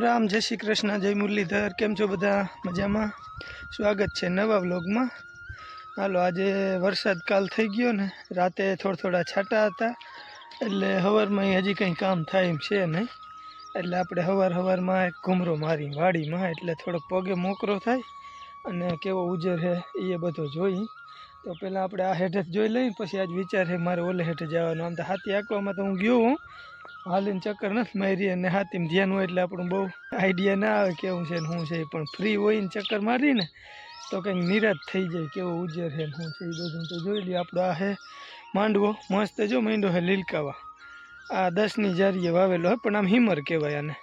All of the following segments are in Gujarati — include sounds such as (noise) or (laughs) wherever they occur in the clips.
રામ, જય શ્રી કૃષ્ણ, જય મુરલીધર, કેમ છો બધા? મજામાં? સ્વાગત છે નવા વ્લોગમાં. હાલો, આજે વરસાદ કાલ થઈ ગયો ને, રાતે થોડા થોડા છાંટા હતા, એટલે સવારમાં હજી કંઈ કામ થાય એમ છે નહીં. એટલે આપણે સવાર સવારમાં એક ઘૂમરો મારી વાડીમાં, એટલે થોડોક પગે મોકરો થાય, અને કેવો ઉજર છે એ બધો જોઈ. તો પહેલાં આપણે આ હેઠે જોઈ લઈએ પછી આજ વિચાર છે મારે ઓલે હેઠે જવાનું. આમ તો હાથી આંકવામાં તો હું ગયો હું હાલીને ચક્કર નથી મારી અને હાથીમાં ધ્યાન હોય એટલે આપણું બહુ આઈડિયા ના આવે કેવું છે ને શું છે પણ ફ્રી હોય ને ચક્કર મારીને તો કંઈક નિરાશ થઈ જાય કેવો ઉજેર છે શું છે એ બધું તો જોઈ લઈએ આપણો આ હે માંડવો. મસ્ત જો માંડવો હે લીલકાવા. આ દસની જારીએ વાવેલો હોય પણ આમ હિમર કહેવાય આને.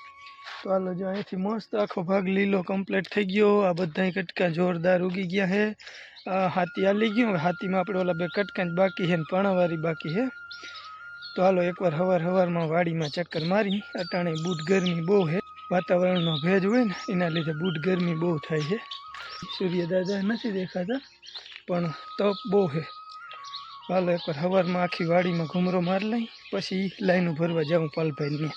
તો હાલો જો અહીંથી મસ્ત આખો ભાગ લીલો કમ્પ્લીટ થઈ ગયો. આ બધા કટકા જોરદાર ઉગી ગયા આ હાથી હાલી ગયું. હાથીમાં આપણે ઓલા બે કટકા બાકી છે ને પણાવારી બાકી છે તો હાલો એકવાર હવાર હવારમાં વાડીમાં ચક્કર મારી, અટાણે બૂટ ગરમી બહુ છે. વાતાવરણનો ભેજ હોય ને, એના લીધે બૂટ ગરમી બહુ થાય છે. સૂર્યદાદા નથી દેખાતા, પણ તપ બહુ છે. હાલો એકવાર હવારમાં આખી વાડીમાં ઘૂમરો માર લઈ, પછી લાઈનો ભરવા જાઉં પાલભાઈને.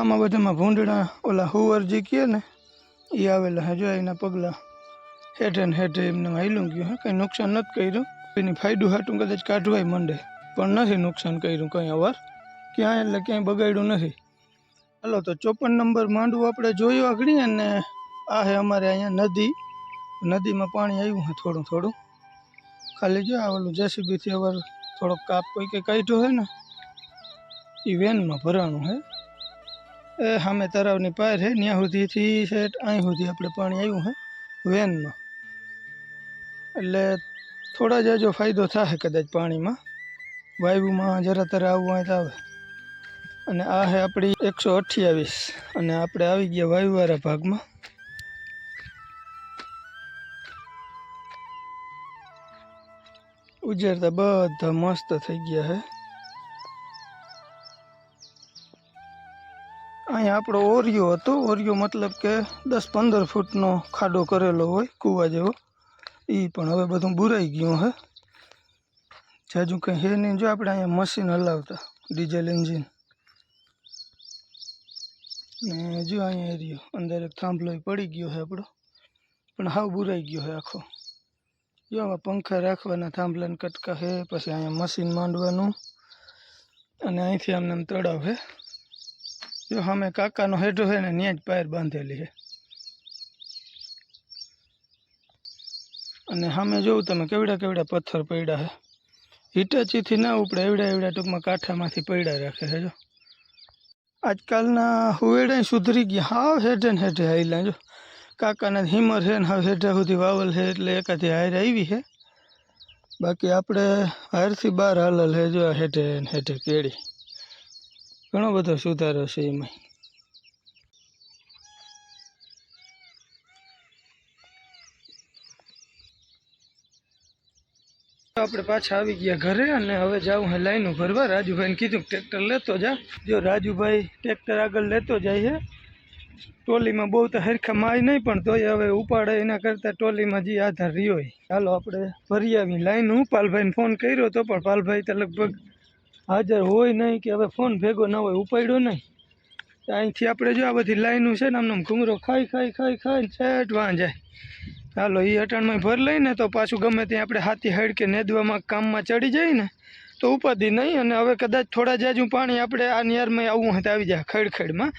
આમાં બધામાં ભૂંડણા, ઓલા હુવર જે કહે ને એ આવેલા હે એના પગલાં હેઠે ને હેઠે એમને હાઈલું ગયું હે. કંઈ નુકસાન નથી કર્યું. એની ફાયદું હાટું કદાચ કાઢવાય મંડે, પણ નથી નુકસાન કર્યું કંઈ અવાર ક્યાંય એટલે ક્યાંય બગાડ્યું નથી. હાલો, તો ચોપન નંબર માંડવું આપણે જોયું આગળ અને આ હે અમારે અહીંયા નદી. નદીમાં પાણી આવ્યું છે થોડું થોડું. ખાલી જો આ ઓલું જેસીબીથી અવાર થોડોક કાપ કોઈ કે કાઢ્યો હોય ને એ વેનમાં ભરાણું હે. એ સામે તળાવની પાર છે ત્યાં સુધીથી સેટ અહીં સુધી આપણે પાણી આવ્યું છે વેનમાં. એટલે થોડા જાજો ફાયદો થશે કદાચ પાણીમાં. વાયુમાં જરા તરા આવવું હોય તો આવે. અને આ છે આપણી એકસો અઠ્યાવીસ, અને આપણે આવી ગયા વાયુવાળા ભાગમાં. ઉજરતા બધા મસ્ત થઈ ગયા છે અહીંયા આપણો ઓરિયો હતો. ઓરિયો મતલબ કે દસ પંદર ફૂટનો ખાડો કરેલો હોય, કૂવા જેવો. એ પણ હવે બધું બુરાઈ ગયું હે. જાજુ કંઈ હે નહીં. જો આપણે અહીંયા મશીન હલાવતા, ડીઝલ એન્જિન. ને જો અહીંયા એરિયો, અંદર એક થાંભલો પડી ગયો છે આપણો. પણ હાવ બુરાઈ ગયો છે આખો. જો આમાં પંખા રાખવાના, થાંભલાને કટકા છે પછી અહીંયા મશીન માંડવાનું. અને અહીંથી આમને આમ તળાવ છે જો અમે કાકાનો હેઠો છે ને ત્યાં જ પાયર બાંધેલી છે. અને સામે જોઉં તમે કેવડા કેવડા પથ્થર પડ્યા છે. હિટાચીથી ના ઉપડે, એવડા એવડા ટૂંકમાં કાંઠામાંથી પડ્યા રાખે છે, જો. આજકાલના હુવેડા સુધરી ગયા. હાવ હેઠે ને હેઠે હાઈલા જો. કાકાના હિમર છે ને, હાવ હેઠા સુધી વાવલ છે, એટલે એકાથી હાર આવી છે. બાકી આપણે હારથી બહાર હાલલ છે, જો હેઠે ને હેઠે કેળી. ઘણો બધો સુધારો છે એમાં. આપણે પાછા આવી ગયા ઘરે અને હવે જાઉં હે લાઈનો ભરવા રાજુભાઈને કીધું ટ્રેક્ટર લેતો જા. જો રાજુભાઈ ટ્રેક્ટર આગળ લેતો જાય છે ટોલીમાં બહુ તો હરખા માય નહીં પણ તોય હવે ઉપાડે એના કરતાં ટોલીમાં જે આધાર રહ્યો હોય. ચાલો આપણે ભરી આવી. લાઈન હું પાલભાઈને ફોન કર્યો તો પણ પાલભાઈ તો લગભગ હાજર હોય નહીં કે હવે ફોન ભેગો ના હોય, ઉપાડ્યો નહીં. તો અહીંથી આપણે જો આ બધી લાઈનો છે ને આમને આમ ઘૂમરો ખાઈ ખાઈ ખાઈ ખાઈ સેટ વાં જાય હાલો એ અટાણમાં ભર લઈને તો પાછું ગમે ત્યાં આપણે હાથી હાડ કે નેદવામાં કામમાં ચડી જાય ને તો ઉપાધિ નહીં અને હવે કદાચ થોડા જાજુ પાણી આપણે આ નિયારમાં આવવું હોય તો આવી જાય ખડખડમાં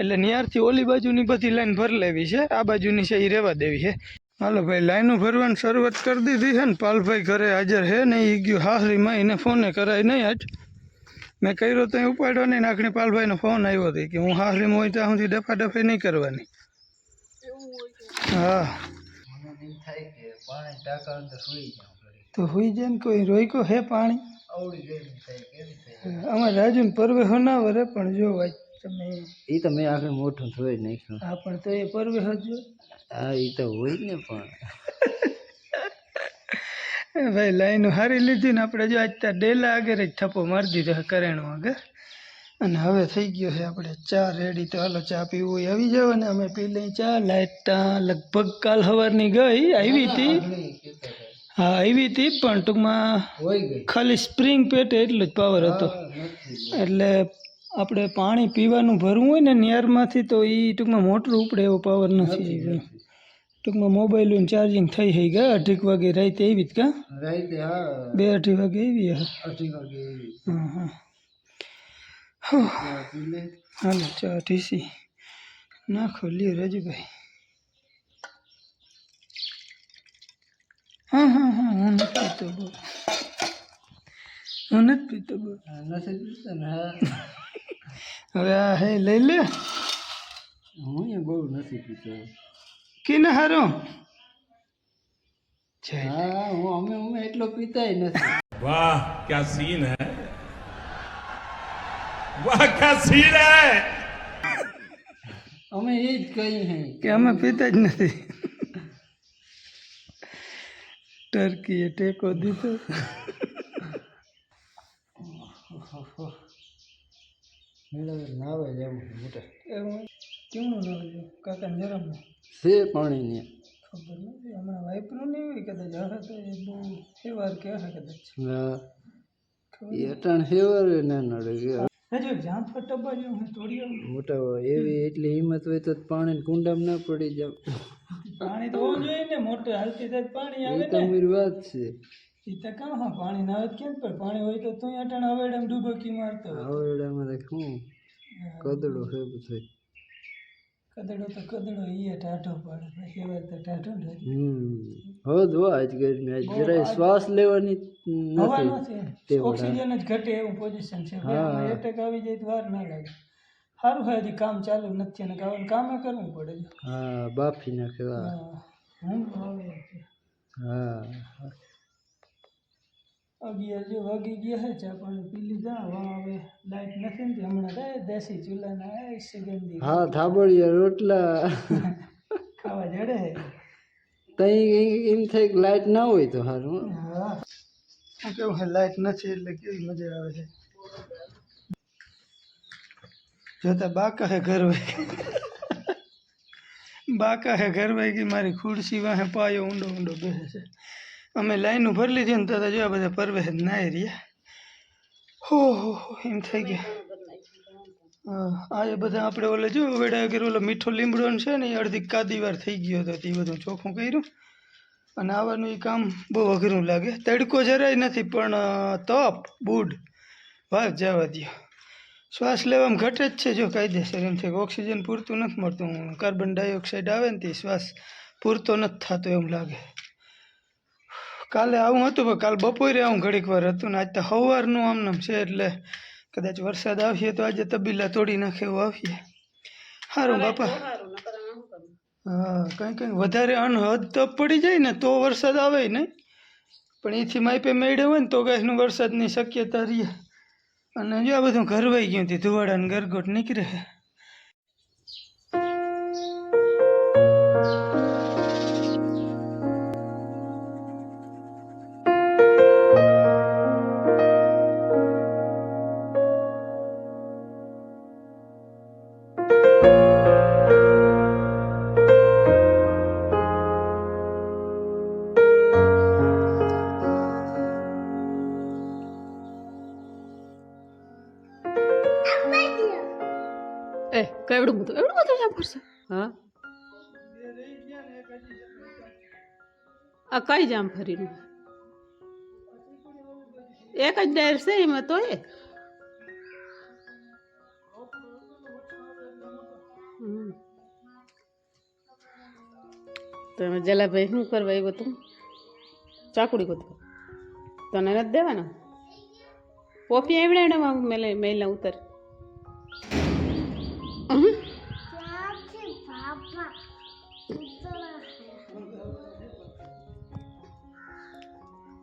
એટલે નિયારથી ઓલી બાજુની બધી લાઈન ભર લેવી છે, આ બાજુની છે એ રહેવા દેવી છે. હાલો ભાઈ, લાઈનો ભરવાની શરૂઆત કરી દીધી છે ને, પાલભાઈ ઘરે હાજર છે ને એ ગયું હાહરીમાં એને ફોને કરાય નહીં આજ. મેં કર્યો તો ઉપાડ્યો નહીં નાખણી પાલભાઈનો ફોન આવ્યો હતો કે હું હાહરીમાં હોય ત્યાં સુધી ડફા ડફી નહીં કરવાની. હા. તો હોઈ જાય ને કોઈ રોઈકો હે પાણી? અમારે રાજુને પર્વે હનાવરે પણ જો તમે. એ તો મેં આગળ મોટું જોઈ નાખ્યું. હા પણ તો એ પર્વે હજો. હા એ તો હોય ને પણ. એ ભાઈ લાઈન હારી લીધી ને આપણે જો આજ ત્યાં ડેલા આગળ જ થપ્પો મારી દીધો કરેણો કરેણું આગળ. અને હવે થઈ ગયો છે આપણે ચા રેડી તો હાલો ચા પીવું. હોય આવી જાવ ને અમે પી લઈ ચા. લાઈટ લગભગ કાલ સવારની ગઈ આવી હતી. હા આવી હતી પણ ટૂંકમાં ખાલી સ્પ્રિંગ પેટે એટલો જ પાવર હતો. એટલે આપણે પાણી પીવાનું ભરવું હોય ને નિયારમાંથી તો એ ટૂંકમાં મોટર ઉપડે એવો પાવર નથી. ટૂંકમાં મોબાઈલનું ચાર્જિંગ થઈ હઈ ગયા અઢીક વાગે રાતે આવી જ કા? રાતે હા. બે અઢી વાગે આવી હે. અઢી વાગે એવી હા હા હાલો ચા ટીસી નાખો લ્યો રાજુભાઈ. હા હા હા હું નથી પીતો બહુ હું નથી પીતો બહુ નથી પીતો ને હવે આ હે લઈ લે. હું બહુ નથી પીતો. કિન હારું? હા અમે અમે એટલો પીતાય નથી. વાહ ક્યાં સીન હે? વાહ ક્યા સીન હે? અમે એ જ કહી હે. કે અમે પીતા જ નથી. ટર્કીએ ટેકો દીધો. લાવે જ એમ. મોટા કેવું લાવે કાકા નરમ છે પાણીની. ખબર નથી હમણાં વાઇપરું નહીં હોય કદાચ હવે તો એ બહુ કે કદાચ. હા. હેવાર ના નડે કે હજુ જ્યાં પર હું તોડી આવું મોટા હોય એવી એટલી હિંમત હોય તો પાણી કુંડામાં ના પડી જાવ. પાણી તો હોવું જોઈએ ને મોટું હાલતી થાય પાણી આવે ને. અમારી વાત છે. એ તો કાં હા પાણી ના આવે કેમ પણ પાણી હોય તો તું અટાણ હવે એમ ડૂબકી મારતો. આવડામાં તો શું? કદડો છે બધું કદડો તો કદડો ઈ ટાઢો પડે પછી તો ટાઢો ને હો દો આજ ગરમી આજ જરાય શ્વાસ લેવાની નથી ઓક્સિજન જ ઘટે એવું પોઝિશન છે. એટેક આવી જાય તો વાર ના લાગે. સારું હોય હજી કામ ચાલુ નથી અને કામ કામે કરવું પડે હા બાફી નાખે હા. હા. અગિયાર જો વાગી ગયા છે ચા પાણી પી લીધા હવે હવે લાઈટ નથી ને તે હમણાં તો દેશી ચૂલાના એ સુગંધી હા થાબડિયા રોટલા ખાવા જડે તઈ એમ થાય કે લાઈટ ના હોય તો સારું હા શું કેવું છે લાઈટ નથી એટલે કેવી મજા આવે છે જોતા બાકા હે ઘર વહી બાકા હે ઘર વહી ગઈ મારી ખુરશી વાહે પાયો ઊંડો ઊંડો બેસે છે અમે લાઈન ભરી લીધી ને તો જોયા બધા પરવેશ નાય રહ્યા. હો એમ થઈ ગયા. હા એ બધા આપણે ઓલે જો વેડા કર્યું, ઓલો મીઠો લીમડો છે ને એ અડધી કાદી વાર થઈ ગયો હતો, તે બધું ચોખ્ખું કર્યું. અને આવવાનું એ કામ બહુ અઘરું લાગે. તડકો જરાય નથી, પણ તપ, બૂડ. વાત જવા દો શ્વાસ લેવામાં ઘટે જ છે, જો કાયદેસર એમ છે કે ઓક્સિજન પૂરતું નથી મળતું. કાર્બન ડાયોક્સાઇડ આવે ને તે શ્વાસ પૂરતો નથી થતો એમ લાગે. કાલે આવું હતું પણ કાલ બપોરે આવું ઘડીક વાર હતું ને આજ તો સવારનું આમ નામ છે એટલે કદાચ વરસાદ આવશે તો આજે તબીલા તોડી નાખે એવું આવીએ સારું બાપા. હા કંઈ કંઈ વધારે અનહદ તપ પડી જાય ને તો વરસાદ આવે નહીં. પણ એથી માઇપે મેળે હોય ને તો કાંઈનું વરસાદની શક્યતા રહે. અને જો આ બધું ઘરવાઈ ગયું હતું ધુવાડા ને ગરગોટ નીકળે. કેવડું બધું, એવડું બધું ફરશે હા? આ કઈ જામ ફરીનું? એક જ ડાયર છે એમાં તો એ? હમ. તો એમાં જલાભાઈ શું કરવા આવ્યો તું? ચાકુડી ગોતવા. તને નથી દેવાના? પોપી એવડે મેલે મેલા ઉતર.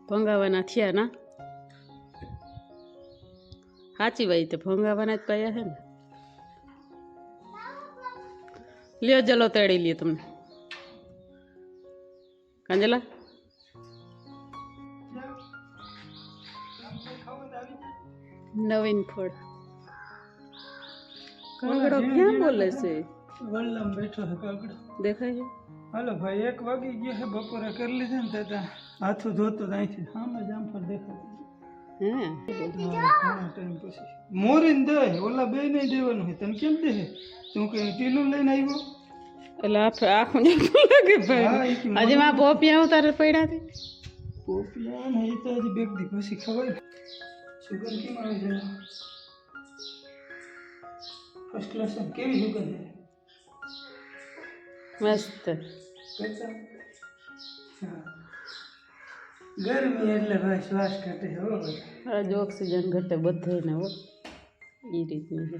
ભંગાવાના થયા ના? સાચી ભાઈ તો ભંગાવાના જ પાયા છે ને. લ્યો જલો તેડી લ્યો તમને. કાંજલા? નવીન ફળ. કાંગડો ક્યાં બોલે છે? વલ્લમ બેઠો છે કાગડો. દેખાય છે? હાલો ભાઈ એક વાગી ગયો છે બપોરે કરી લીધે ને ત્યાં હાથું ધોતો અહીંથી સામે જામફળ દેખાતું મોરીને દે ઓલા બે નહીં દેવાનું હોય તને કેમ દે? તું કઈ ટીલું લઈને આવ્યો? એટલે આખું લાગે ભાઈ. કે માં પોપિયા ઉતારે પડ્યા હતી પોપિયા ને એ તો હજી બેગ દી પછી ખબર સુગર કેમ આવે છે? ફર્સ્ટ ક્લાસ કેવી સુગર છે મસ્ત. ગરમી એટલે ભાઈ શ્વાસ ઘટે હો આજ ઓક્સિજન ઘટે બધે ને હો. એ રીતનું છે.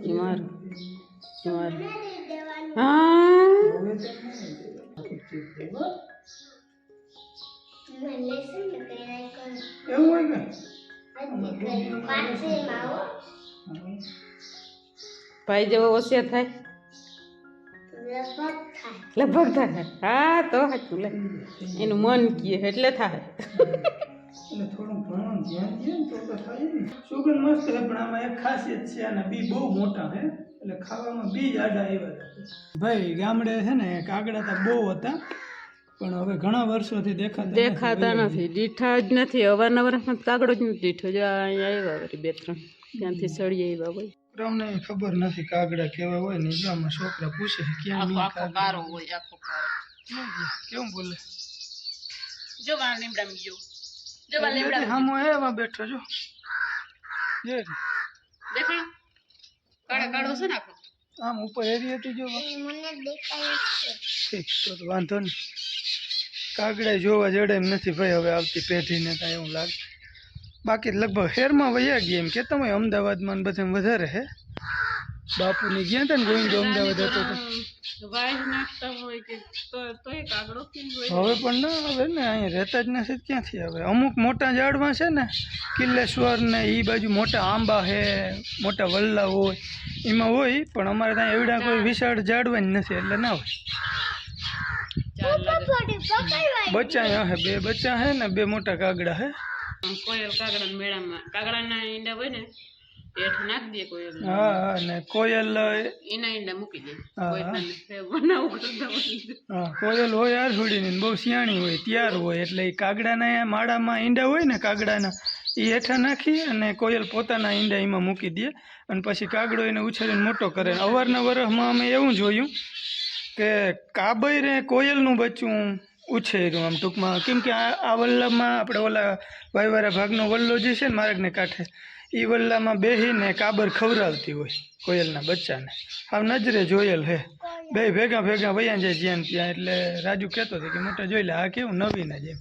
ઈ મારું હા? હવે તો નહીં દેવા. એવું હોય કે ભાઈ જેવો હોશિયાર થાય. લગભગ થાય. હા તો સાચું લે. એનું મન કીએ એટલે થાય. થોડું ઘણું ધ્યાન દે ને તો તો થાય ને. સુગંધ મસ્ત છે પણ આમાં એક ખાસિયત છે આના બી બહુ મોટા હે એટલે ખાવામાં બી આડા એવા ભાઈ ગામડે છે ને કાગડા તો બહુ હતા પણ હવે ઘણા વર્ષોથી દેખાતા દેખાતા નથી. દીઠા જ નથી. અવારનવાર કાગડો જ નથી દીઠો. જો અહીંયા આવ્યા બે ત્રણ. ત્યાંથી સળી આવ્યા હોય. છોકરાઓને ખબર નથી કાગડા કેવા હોય ને જો છોકરા પૂછે છે ક્યાં મી કાગડા હોય. આખો કારો કેવું બોલે? જો વાળ લીમડા ગયો. જો હામો એવા બેઠો જો. જે દેખો. કાળા કાળો છે ને આખો? આમ ઉપર એરી હતી જો ઠીક તો તો વાંધો નહીં. કાગડા જોવા જડે એમ નથી ભાઈ હવે આવતી પેઢીને કાંઈ એવું લાગે. બાકી લગભગ શહેરમાં વયા ગયા એમ કહેતા હોય અમદાવાદમાં બધે વધારે હે. બાપુની ગયા હતા ને ગોવિંદ અમદાવાદ હતો તો? વાય નાખતા હોય કે તો તોય કાગડો કેમ હોય. હવે પણ ના આવે ને અહીંયા રહેતા જ નથી ક્યાંથી આવે? અમુક મોટા ઝાડમાં છે ને કિલ્લેશ્વર ને એ બાજુ મોટા આંબા છે મોટા વલ્લા હોય એમાં હોય પણ અમારે ત્યાં એવડા કોઈ વિશાળ ઝાડવા જ નથી એટલે ના હોય. બચ્ચા હે બે બચ્ચા હે ને બે મોટા કાગડા હે. કોયલ કાગડા મેળામાં કાગડાના ઈંડા હોય ને હેઠ નાખ દે કોયલ હા હા ને કોયલ એના ઈંડા મૂકી દે. બનાવું કરતા હા કોયલ હોય આરહુડીની ને બહુ સિયાણી હોય ત્યાર હોય એટલે એ કાગડાના માળામાં ઈંડા હોય ને કાગડાના એ હેઠા નાખી અને કોયલ પોતાના ઈંડા એમાં મૂકી દે. અને પછી કાગડો એને ઉછેરીને મોટો કરે. અવારના વરસમાં અમે એવું જોયું કે કાબયરે કોયલનું બચ્ચું ઉછેર્યું આમ ટૂંકમાં. કેમ કે આ આ વલ્લામાં આપણે ઓલા વાયવારા ભાગનો વલ્લો જે છે ને માર્ગને કાંઠે એ વલ્લામાં બેહીને કાબર ખવડાવતી હોય કોયલના બચ્ચાને. આવ નજરે જોયેલ હે. બે ભેગા ભેગા વયા જાય જ્યાં ત્યાં. એટલે રાજુ કહેતો હતો કે મોટા જોઈ લે આ કેવું નવીન જ એમ.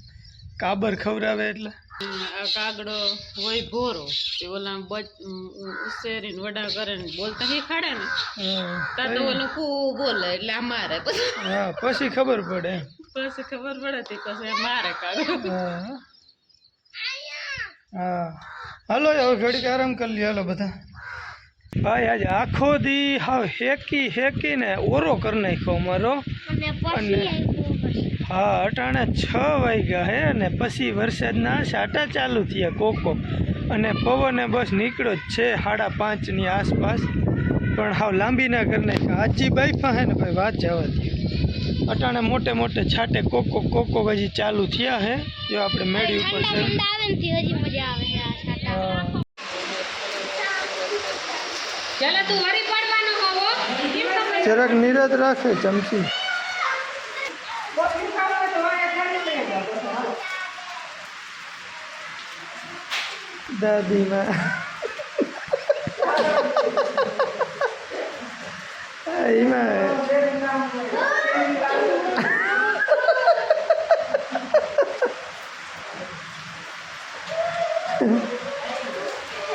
કાબર ખવડાવે એટલે? આ કાગડો હોય ભોરો એ ઓલા બચ ઉસેરીને વડા કરે ને બોલતા શીખાડે ને. તો ઓલું ખૂબ બોલે એટલે અમારે પછી હા પછી ખબર પડે એમ. પછી ખબર પડે તે પછી મારે કાગડો હા. હાલો હવે ઘડીક આરામ કરી લ્યો હાલો બધા. ભાઈ આજે આખો દી હાવ હેકી હેકીને ઓરો કરી નાખ્યો અમારો. અને હા અટાણે છ વાગ્યા હે અને પછી વરસાદના સાટા ચાલુ થયા કોકો. અને પવને બસ નીકળ્યો જ છે સાડા પાંચની આસપાસ. પણ હાવ લાંબી ના કરી નાખ્યા. આજી બાઈફા હે ને ભાઈ વાત જવા દે. અટાણે મોટે મોટે છાંટે કોકો કોકો હજી ચાલુ થયા હે. જો આપણે મેળી ઉપર છે. હા. ચાલો તું વળી પડવાનો હોવો જરાક નિરાત રાખે ચમચી. દાદીમાં એમાં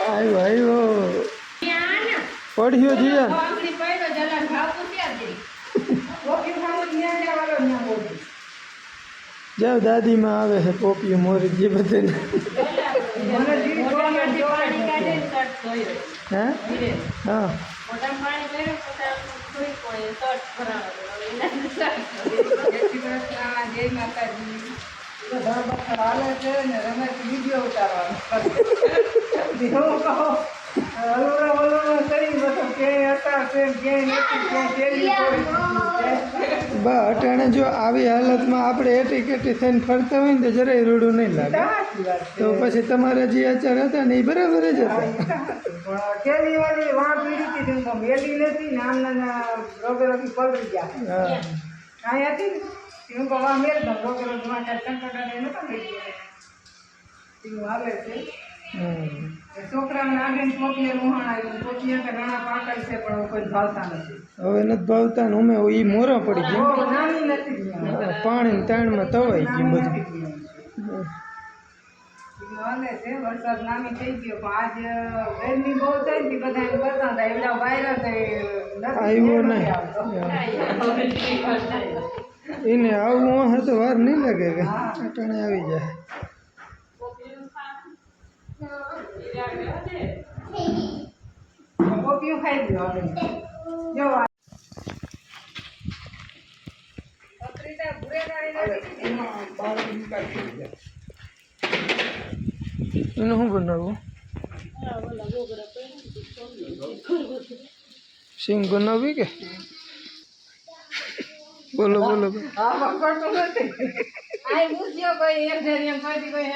આવ્યો આવ્યો પડ્યો જીયા જાવ દાદીમાં આવે છે પોપી મોરી જે બધે હા? હા. હાલે છે ને રમેશ વીડિયો ઉતારવાનો. હું કહો હલોરા વલોરા કરી બધું ક્યાંય હતા નથી ક્યાંય બા અટાણે જો આવી હાલતમાં આપણે એટી કેટી થઈને ફરતા હોય ને તો જરાય રૂડું નહીં લાગે. તો પછી તમારા જે આચાર હતા ને એ બરાબર જ હતા. કેલી વાળી વાં પીડી હતી તેમ તો મેલી નથી ને આમના રોગે રોગી પલળી ગયા. હા. અહીં હતી ને તેમ તો વાં મેલ દમ કરો રોગી દર્શન કરતા સંકટ નતા મેલી એવું હાલે છે. છોકરાઓને આગળ આવ્યું. પોતીએ કે ઘણા પાકલ છે પણ કોઈ ભાવતા નથી. હવે નથી ભાવતા ને અમે એ મોરા પડી ગયા. નાની નથી પાણી પાણી તાણમાં તવાઈ ગયું બધું. હાલે છે. વરસાદ નાની થઈ ગયો પણ આજ ગરમી બહુ થઈ ગઈ બધા એમ કરતા હતા એવડા વાયરસ આવ્યો નહીં. એને આવવું હશે તો વાર નહીં લાગે કે અટાણે આવી જાય પોપિયું ખાઈ ગયો હવે જો આ. પત્રીતા ભૂરેનાળી નથી. એમાં બાવળી નીકળી ગઈ. એનું શું બનાવવું સિંગ બનાવવી કે બોલો બોલો. હા પકડતું નથી. આ પૂછ્યો કોઈ એક જણી એમ કોઈ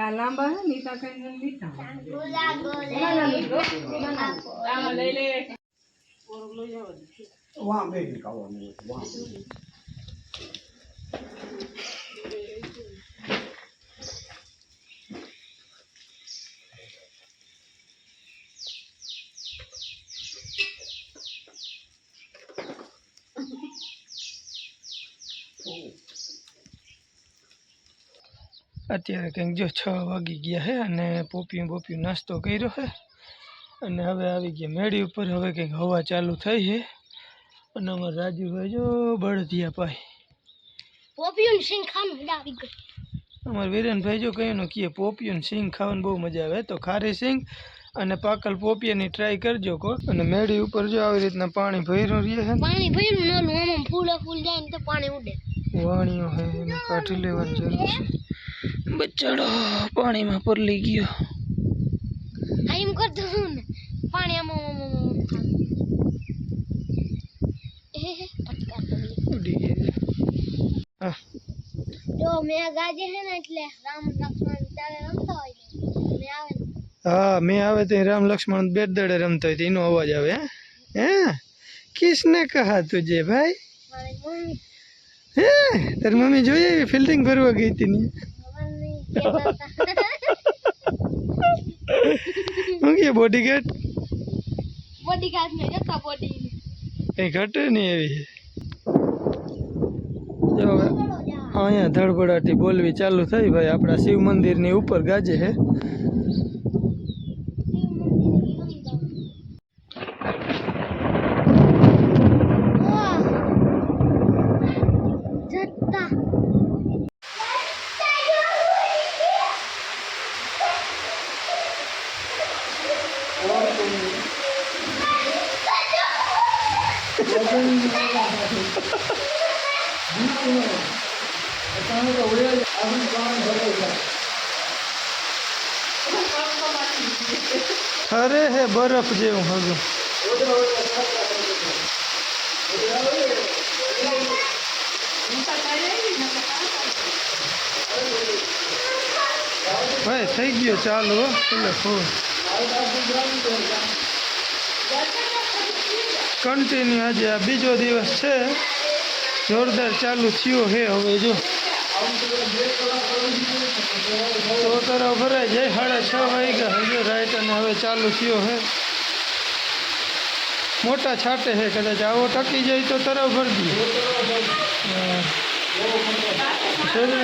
કોઈ હેડફોન જ માર્યો હા બધા સાયકલી ના હે યા જાવ હે બે કઈ નીતા અત્યારે કંઈક જો છ વાગી ગયા હે અને પોપિયું પોપિયું નાસ્તો કર્યો હે. અને હવે આવી ગયા મેળી ઉપર હવે કંઈક હવા ચાલુ થઈ છે અને અમારા રાજુભાઈ જો બળદિયા પાય પોપિયું સિંગ ખાવાનું આવી અમારા વિરેનભાઈ જો કહ્યું કીએ પોપિયું સિંગ ખાવાની બહુ મજા આવે તો ખારી સિંગ અને પાકલ પોપિયાની ટ્રાય કરજો કો. અને મેળી ઉપર જો આવી રીતના પાણી ભર્યું રહે છે પાણી ભર્યું ન લું આમાં ફૂલ જાય ને તો પાણી ઉડે. વાણીઓ હે એને કાઢી લેવાની જરૂર છે. બચાડો. પાણીમાં પરલી ગયો. આ એમ કરતો હું ને. પાણી આમ, આમ, આમ, આમ જો મેં ગાજે હે ને એટલે રામ લક્ષ્મણ તારે રમતા હોય મેં આવે હા મેં આવે તો રામ લક્ષ્મણ બેટ દડે રમતા હોય એનો અવાજ આવે હે? હે? કિસને કહા તુજે ભાઈ? મારી મમ્મી. હે? તારી મમ્મી જોઈએ ફિલ્ડિંગ ભરવા ગઈ હતી ને ખબર નહીં કહેતા હતા (laughs) હું કે બોડી ગાર્ડ બોડી ગાર્ડ ને જતા બોડી એ ઘટે નહીં એવી. જો અહીંયા ધડબડાટી બોલવી ચાલુ થઈ ભાઈ. આપણા શિવ મંદિરની ઉપર ગાજે હે જતા અરે હે બરફ જેવું હજુ ભાઈ થઈ ગયો ચાલુ એટલે ફૂલ કન્ટિન્યુ આજે આ બીજો દિવસ છે જોરદાર ચાલુ થયો હે હવે જો તો તરફ ભરાય જાય સાડા છ વાગ્યા હજુ રાઈટ અને હવે ચાલુ થયો હે મોટા છાંટે છે કદાચ આવો ટકી જાય તો તરફ ભરી દઈએ હા. છે ને?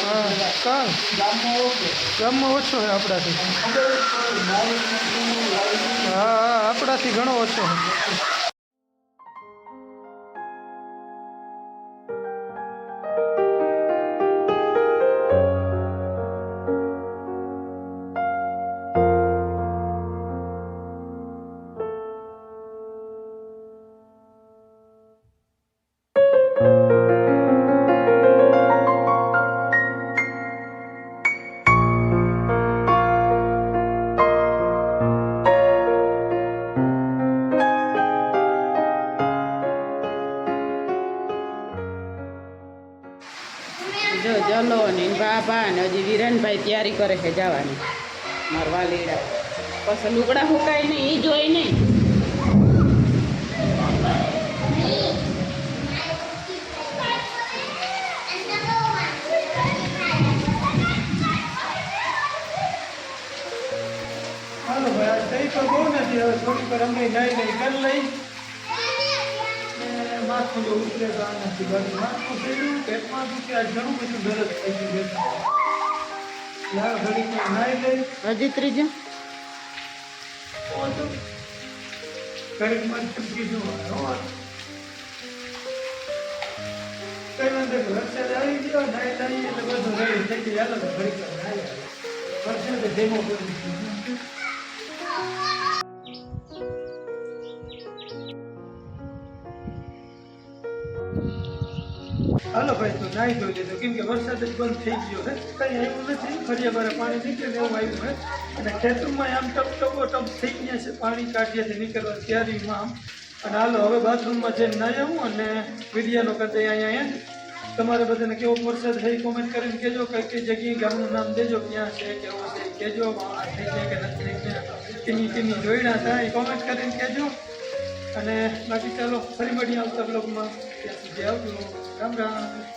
હા કાં ગામમાં ઓછો છે આપણાથી હા હા, આપણાથી ઘણો ઓછો છે કરે છે જવાની. મરવા લીડા પછી લુગડા હુકાય નહીં એ જોઈ નહીં. થઈ થોડીક વાર અમે જાય નહીં કરી લઈ. ને માથું ઉતરે નથી માથું થયું પેટમાં દુખ્યા ઘણું બધું દરદ થઈ ગયું હજી ત્રીજો? તો ઘડીક ભાઈ તો નાહી ધોઈ લીધું. કેમ કે વરસાદ જ બંધ થઈ ગયો હે કંઈ આવ્યું નથી. ફરી બારે પાણી નીકળે ને એવું આવ્યું હે અને ખેતરમાં આમ ટપ ટપો ટપ થઈ ગયા છે. પાણી કાઢીએથી નીકળવા તૈયારીમાં આમ. અને હાલો, હવે બાથરૂમમાં જઈને નાહી આવું અને વિડીયાનો કરતા અહીંયા અહીંયા તમારે બધાને કેવો વરસાદ થઈ કોમેન્ટ કરીને કહેજો. કઈ કઈ જગ્યાએ ગામનું નામ દેજો. ક્યાં છે, કેવો છે, કહેજો. થઈ જાય કે નથી થઈ ગયા? કિની કિની જોઈડા થાય કોમેન્ટ કરીને કહેજો. અને બાકી ચાલો, ફરી મળીએ આવતા બ્લોગમાં ત્યાં સુધી આવજો. રામ રામ